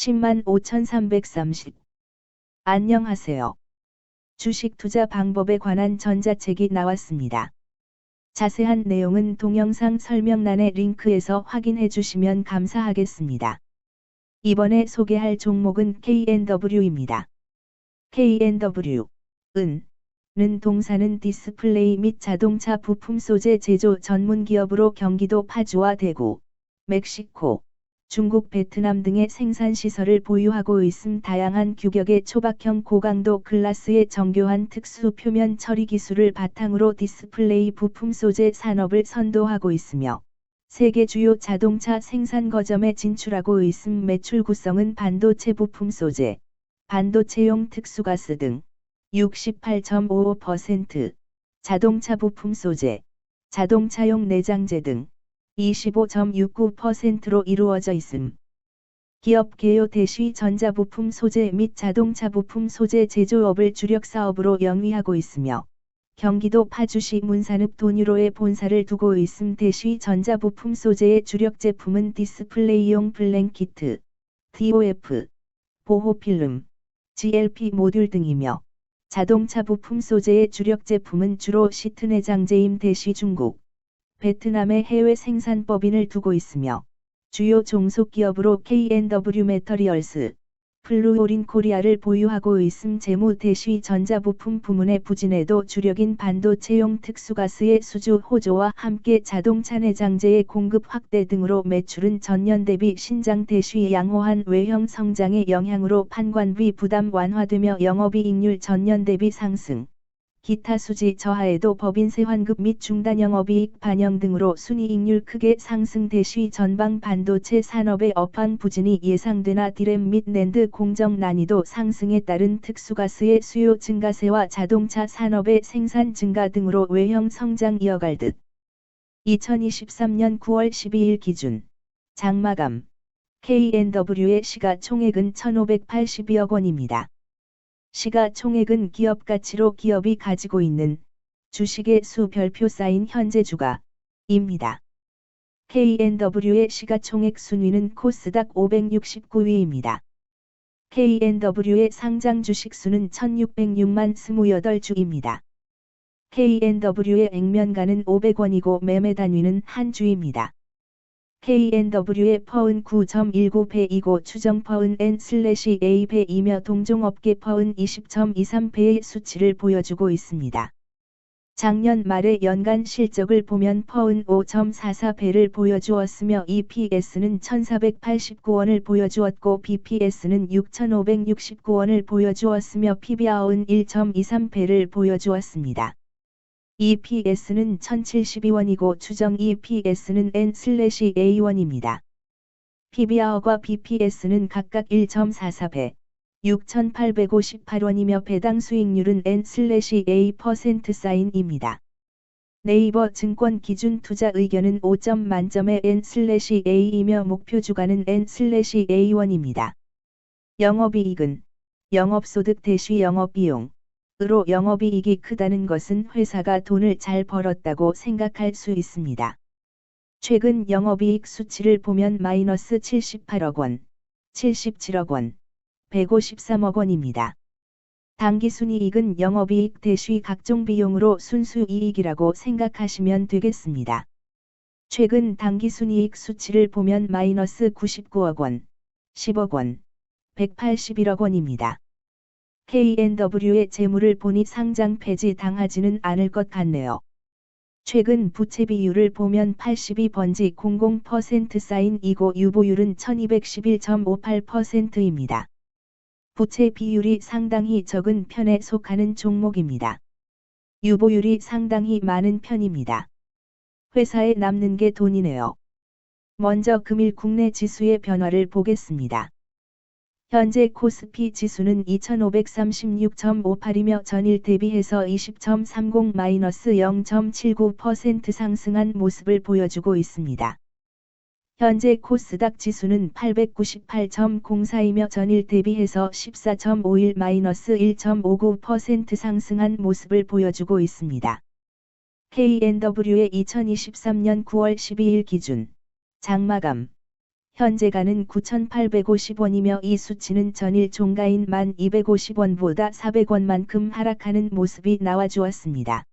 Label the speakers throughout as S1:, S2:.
S1: 10만 5,330. 안녕하세요. 주식 투자 방법에 관한 전자책이 나왔습니다. 자세한 내용은 동영상 설명란의 링크에서 확인해 주시면 감사하겠습니다. 이번에 소개할 종목은 KNW입니다. KNW, 은, 는 동사는 디스플레이 및 자동차 부품 소재 제조 전문 기업으로 경기도 파주와 대구, 멕시코, 중국 베트남 등의 생산 시설을 보유하고 있음 다양한 규격의 초박형 고강도 글라스의 정교한 특수 표면 처리 기술을 바탕으로 디스플레이 부품 소재 산업을 선도하고 있으며 세계 주요 자동차 생산 거점에 진출하고 있음 매출 구성은 반도체 부품 소재, 반도체용 특수가스 등 68.55%, 자동차 부품 소재, 자동차용 내장재 등 25.69%로 이루어져 있음. 기업 개요 대시 전자부품 소재 및 자동차 부품 소재 제조업을 주력 사업으로 영위하고 있으며 경기도 파주시 문산읍 돈유로에 본사를 두고 있음 대시 전자부품 소재의 주력 제품은 디스플레이용 블랭키트, DOF, 보호필름, GLP 모듈 등이며 자동차 부품 소재의 주력 제품은 주로 시트 내장재임 대시 중국, 베트남의 해외 생산법인을 두고 있으며 주요 종속기업으로 KNW 메터리얼스, 플루오린 코리아를 보유하고 있음 재무 대시 전자부품 부문의 부진에도 주력인 반도체용 특수가스의 수주 호조와 함께 자동차 내장재의 공급 확대 등으로 매출은 전년 대비 신장 대시 양호한 외형 성장의 영향으로 판관비 부담 완화되며 영업이익률 전년 대비 상승. 기타 수지 저하에도 법인세 환급 및 중단 영업이익 반영 등으로 순이익률 크게 상승 대시 전방 반도체 산업의 업황 부진이 예상되나 디램 및 낸드 공정 난이도 상승에 따른 특수가스의 수요 증가세와 자동차 산업의 생산 증가 등으로 외형 성장 이어갈 듯. 2023년 9월 12일 기준 장마감 KNW의 시가총액은 1,582억 원입니다. 시가총액은 기업 가치로 기업이 가지고 있는 주식의 수 별표 쌓인 현재 주가입니다. KNW의 시가총액 순위는 코스닥 569위입니다. KNW의 상장 주식 수는 1606만 28주입니다. KNW의 액면가는 500원이고 매매 단위는 한 주입니다. KNW의 퍼은 9.19배이고 추정 퍼은 N/A배이며 동종업계 퍼은 20.23배의 수치를 보여주고 있습니다. 작년 말의 연간 실적을 보면 퍼은 5.44배를 보여주었으며 EPS는 1489원을 보여주었고 BPS는 6569원을 보여주었으며 PBR은 1.23배를 보여주었습니다. EPS는 1072원이고 추정 EPS는 N/A1입니다. PBR과 BPS는 각각 1.44배, 6,858원이며 배당 수익률은 N/A% 사인입니다. 네이버 증권 기준 투자 의견은 5점 만점의 N/A이며 목표 주가는 N/A1입니다. 영업이익은 영업소득 대시 영업비용 으로 영업이익이 크다는 것은 회사가 돈을 잘 벌었다고 생각할 수 있습니다. 최근 영업이익 수치를 보면 마이너스 78억 원, 77억 원, 153억 원입니다. 당기순이익은 영업이익 대시 각종 비용으로 순수이익이라고 생각하시면 되겠습니다. 최근 당기순이익 수치를 보면 마이너스 99억 원, 10억 원, 181억 원입니다. KNW의 재물을 보니 상장 폐지 당하지는 않을 것 같네요. 최근 부채 비율을 보면 82번지 00% 쌓인 이고 유보율은 1211.58%입니다. 부채 비율이 상당히 적은 편에 속하는 종목입니다. 유보율이 상당히 많은 편입니다. 회사에 남는 게 돈이네요. 먼저 금일 국내 지수의 변화를 보겠습니다. 현재 코스피 지수는 2536.58이며 전일 대비해서 20.30-0.79% 상승한 모습을 보여주고 있습니다. 현재 코스닥 지수는 898.04이며 전일 대비해서 14.51-1.59% 상승한 모습을 보여주고 있습니다. KNW의 2023년 9월 12일 기준 장마감 현재가는 9,850원이며 이 수치는 전일 종가인 1,250원보다 400원만큼 하락하는 모습이 나와주었습니다.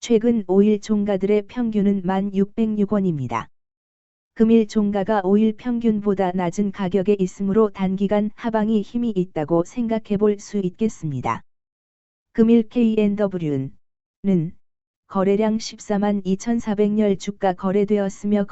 S1: 최근 5일 종가들의 평균은 1,606원입니다. 금일 종가가 5일 평균보다 낮은 가격에 있으므로 단기간 하방이 힘이 있다고 생각해 볼 수 있겠습니다. 금일 KNW는 거래량 14만 2,400열 주가 거래되었으며